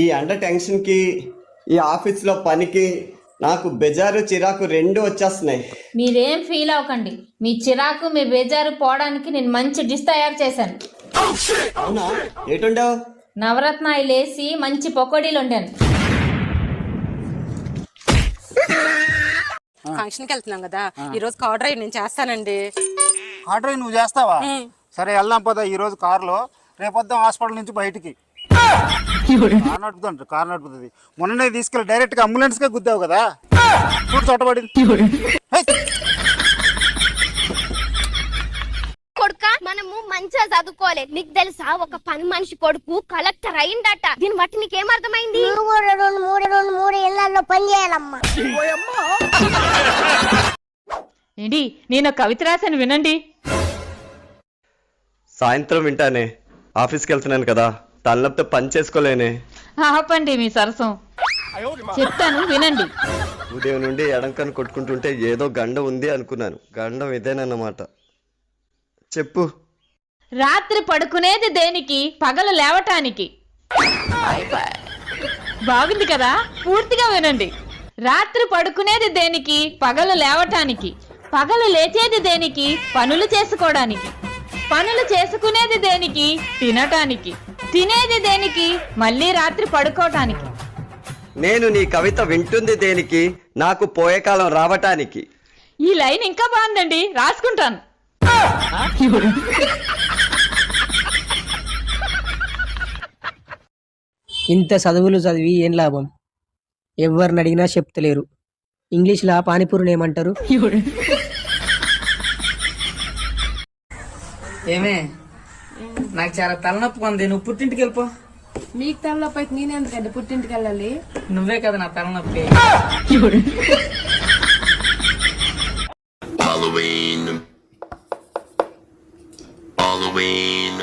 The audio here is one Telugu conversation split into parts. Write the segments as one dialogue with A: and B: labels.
A: ఈ అండ టెన్షన్కి ఈ ఆఫీస్లో పనికి నాకు బెజారు చిరాకు రెండు వచ్చేస్తున్నాయి.
B: మీరేం ఫీల్ అవ్వకండి. మీ చిరాకు మీ బేజారు పోవడానికి నేను మంచి డిష్ తయారు చేశాను.
A: అవునా? ఏటుండవు?
B: నవరత్న వేసి మంచి పకోడీలు వండాను.
C: ఫంక్షన్కి వెళ్తున్నాం కదా. ఈ రోజు కార్డర్ అయ్యి నేను చేస్తానండి.
D: ఆర్డర్ నువ్వు చేస్తావా? సరే వెళ్దాం పోదా. ఈ రోజు కారులో రేపొద్దాం హాస్పిటల్ నుంచి బయటికి. కార్ నడుపుతుంది కార్ నడుపుతుంది. మొన్ననే తీసుకెళ్ళి డైరెక్ట్గా అంబులెన్స్గా గుద్దావు కదా? చూడు చొట్టబడింది హే!
E: కొడుక మనము మంచిగా చదువుకోవాలి. నీకు తెలుసా ఒక పని మనిషి కొడుకు కలెక్టర్ అయిందట. దీన్ని బట్టి నీకేమర్థమైంది
F: నువ్వు రెండు మూడు రెండు మూడు ఇళ్ళలో పని చేయాలమ్మా.
G: ఏంటి నేను కవిత రాశాను వినండి.
A: సాయంత్రం వింటానే. ఆఫీస్కి వెళ్తున్నాను కదా. తలనొప్పితో పని చేసుకోలేనే.
G: ఆపండి మీ సరసం. చెప్తాను వినండి.
A: ఉదయం నుండి ఎడంకను కొట్టుకుంటుంటే ఏదో గండం ఉంది అనుకున్నాను. గండం ఇదేనన్నమాట. చెప్పు.
G: రాత్రి పడుకునేది దేనికి? పగలు లేవటానికి. బాగుంది కదా? పూర్తిగా వినండి. రాత్రి పడుకునేది దేనికి? పగలు లేవటానికి. పగలు లేచేది దేనికి? పనులు చేసుకోవడానికి. పనులు చేసుకునేది దేనికి? తినటానికి. తినేది దేనికి? మళ్ళీ రాత్రి పడుకోవటానికి
A: నేను నీ కవిత వింటుంది దేనికి? నాకు పోయే కాలం రావటానికి.
G: ఈ లైన్ ఇంకా బాగుందండి. రాసుకుంటాను.
H: ఇంత చదువులు చదివి ఏం లాభం? ఎవరిని అడిగినా చెప్తలేరు. ఇంగ్లీష్లో పానీపూరిని ఏమంటారు?
I: ఏమే? నాకు చాలా తలనొప్పి ఉంది నువ్వు పుట్టింటికి వెళ్ళిపో
C: మీకు తలలోపు అయితే నేను ఎందుకండి పుట్టింటికి వెళ్ళాలి
I: నువ్వే కదా నా తలనొప్పి
J: Halloween. Halloween.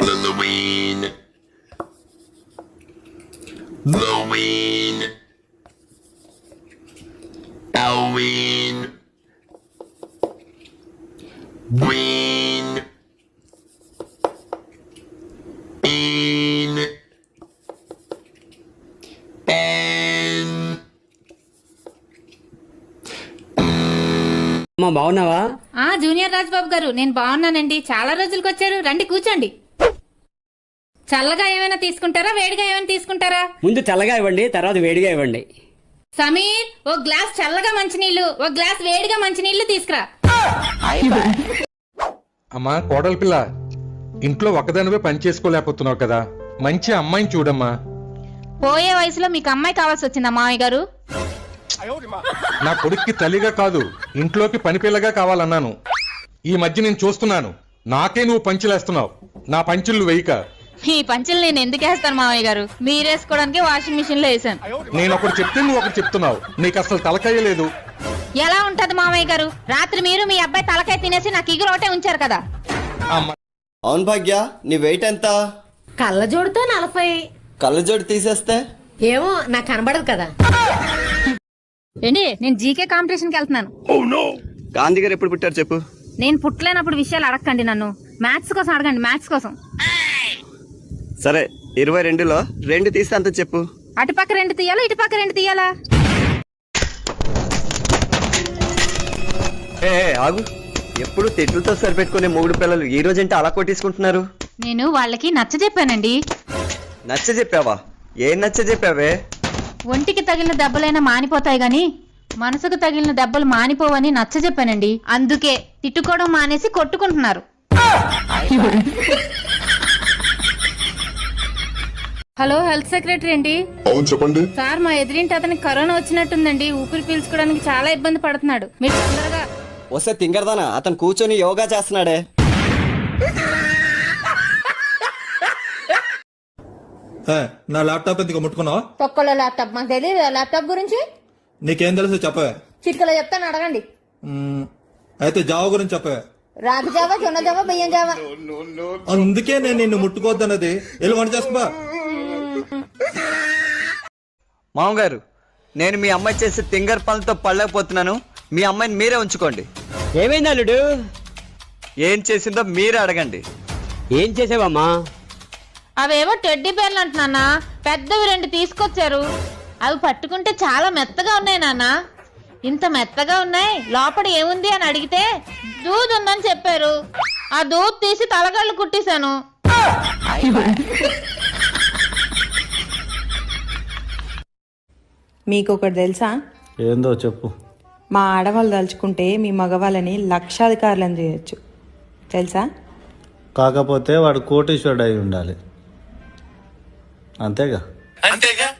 J: Halloween. Halloween. Halloween. Ween.
I: అమ్మా బాగున్నావా?
B: ఆ జూనియర్ రాజ్బాబు గారు నేను బాగున్నానండి. చాలా రోజులకు వచ్చారు. రండి కూర్చోండి. చల్లగా ఏమైనా తీసుకుంటారా? వేడిగా ఏమైనా తీసుకుంటారా?
I: ముందు చల్లగా ఇవ్వండి తర్వాత వేడిగా ఇవ్వండి.
B: సమీర్ ఓ గ్లాస్ చల్లగా మంచినీళ్ళు ఓ గ్లాస్ వేడిగా మంచినీళ్ళు తీసుకురా.
K: అమ్మా కోడలి పిల్ల ఇంట్లో ఒక్కదానివే పని చేసుకోలేకపోతున్నావు కదా. మంచి అమ్మాయిని చూడమ్మా.
B: పోయే వయసులో మీకు అమ్మాయి కావాల్సి వచ్చిందా మామయ్య గారు?
K: నా కొడుక్కి తల్లిగా కాదు ఇంట్లోకి పని పిల్లగా కావాలన్నాను. ఈ మధ్య నేను చూస్తున్నాను. నాకే నువ్వు పంచులేస్తున్నావు. నా పంచులు వేయక.
B: మీ పంచులు నేను ఎందుకు వేస్తాను మామయ్య గారు? మీరు వేసుకోవడానికి వాషింగ్ మిషన్లో వేసాను
K: నేను ఒకటి చెప్తే నువ్వు ఒకటి చెప్తున్నావు. నీకు అసలు తలకాయ లేదు.
B: ఎలా ఉంటది మామయ్య గారు? రాత్రి మీరు మీ అబ్బాయి తలకాయ తినేసి నాకు ఇగురు ఒకటే ఉంచారు కదా.
K: అమ్మ.
A: అవును భాగ్య నీ వెయిట్ ఎంత?
C: కళ్ళజోడుతో నలభై.
A: కళ్ళజోడు తీసేస్తే?
C: ఏమో నాకు కనబడదు కదా.
B: ఏంటి నేను జీకే కాంపిటీషన్కి వెళ్తున్నాను
A: గాంధీ గారు ఎప్పుడు పుట్టారు చెప్పు.
B: నేను పుట్టలేనప్పుడు విషయాలు అడగండి నన్ను. మ్యాథ్స్ కోసం అడగండి మ్యాథ్స్ కోసం.
A: సరే ఇరవై రెండులో రెండు తీస్తే అంత చెప్పు.
B: అటుపక్క రెండు తీయాలా ఇటుపక్క రెండు తీయాలా?
A: ఏ ఏ, ఆగు. ఎప్పుడు తిట్లతో సరిపెట్టుకునే మూడు పిల్లలు ఈ రోజంటే అలా కొట్టేసుకుంటున్నారు?
B: నేను వాళ్ళకి నచ్చ చెప్పానండి
A: నచ్చ చెప్పావా ఏం నచ్చ చెప్పావే
B: ఒంటికి తగిలిన దెబ్బలైనా మానిపోతాయి గాని మనసుకు తగిలిన దెబ్బలు మానిపోవని నచ్చ చెప్పానండి అందుకే తిట్టుకోవడం మానేసి కొట్టుకుంటున్నారు. హలో హెల్త్ సెక్రటరీ అండి.
J: అవును చెప్పండి.
B: సార్ మా ఎదురింటి అతనికి కరోనా వచ్చినట్టుందండి. ఊపిరి పీల్చుకోవడానికి చాలా ఇబ్బంది పడుతున్నాడు. మీరు తొందరగా
A: వస్తే తింగరదానా? అతను కూర్చొని యోగా చేస్తున్నాడే.
L: నా ల్యాప్టాప్ ఎందుకు ముట్టుకున్నావు?
B: తొక్కలో ల్యాప్టాప్ మాకు తెలియదు ల్యాప్టాప్ గురించి
L: నీకేం తెలుసు చెప్పవే.
B: చిట్కలో చెప్తాను అడగండి.
L: మ్మ్. అయితే జావ గురించి చెప్పవే.
B: రాగి జావా జొన్న జావా బియ్యం జావా.
L: అందుకే నేను నిన్ను ముట్టుకోవద్దన్నది. వెళ్ళి వంట చేసుకోబా
A: మామగారు నేను మీ అమ్మాయి చేసే తింగర్ పనులతో పడలేకపోతున్నాను. మీ అమ్మాయిని మీరే ఉంచుకోండి.
I: ఏమైంది అల్లుడు?
A: ఏం చేసిందో మీరే అడగండి.
I: ఏం చేసావమ్మా?
B: అవేవో టెడ్డీ బేర్లు అంటున్నా పెద్దవి రెండు తీసుకొచ్చారు. అవి పట్టుకుంటే చాలా మెత్తగా ఉన్నాయి నాన్న. ఇంత మెత్తగా ఉన్నాయి లోపల ఏముంది అని అడిగితే దూద్ ఉందని చెప్పారు. ఆ దూద్ తీసి తలగళ్ళు కుట్టేశాను.
M: మీకు ఒకటి తెలుసా?
N: ఏందో చెప్పు.
M: మా ఆడవాళ్ళు తలుచుకుంటే మీ మగవాళ్ళని లక్షాధికారులను చేయొచ్చు. తెలుసా?
N: కాకపోతే వాడు కోటీశ్వరుడు అయి ఉండాలి. అంతేగా.
O: అంతేగా?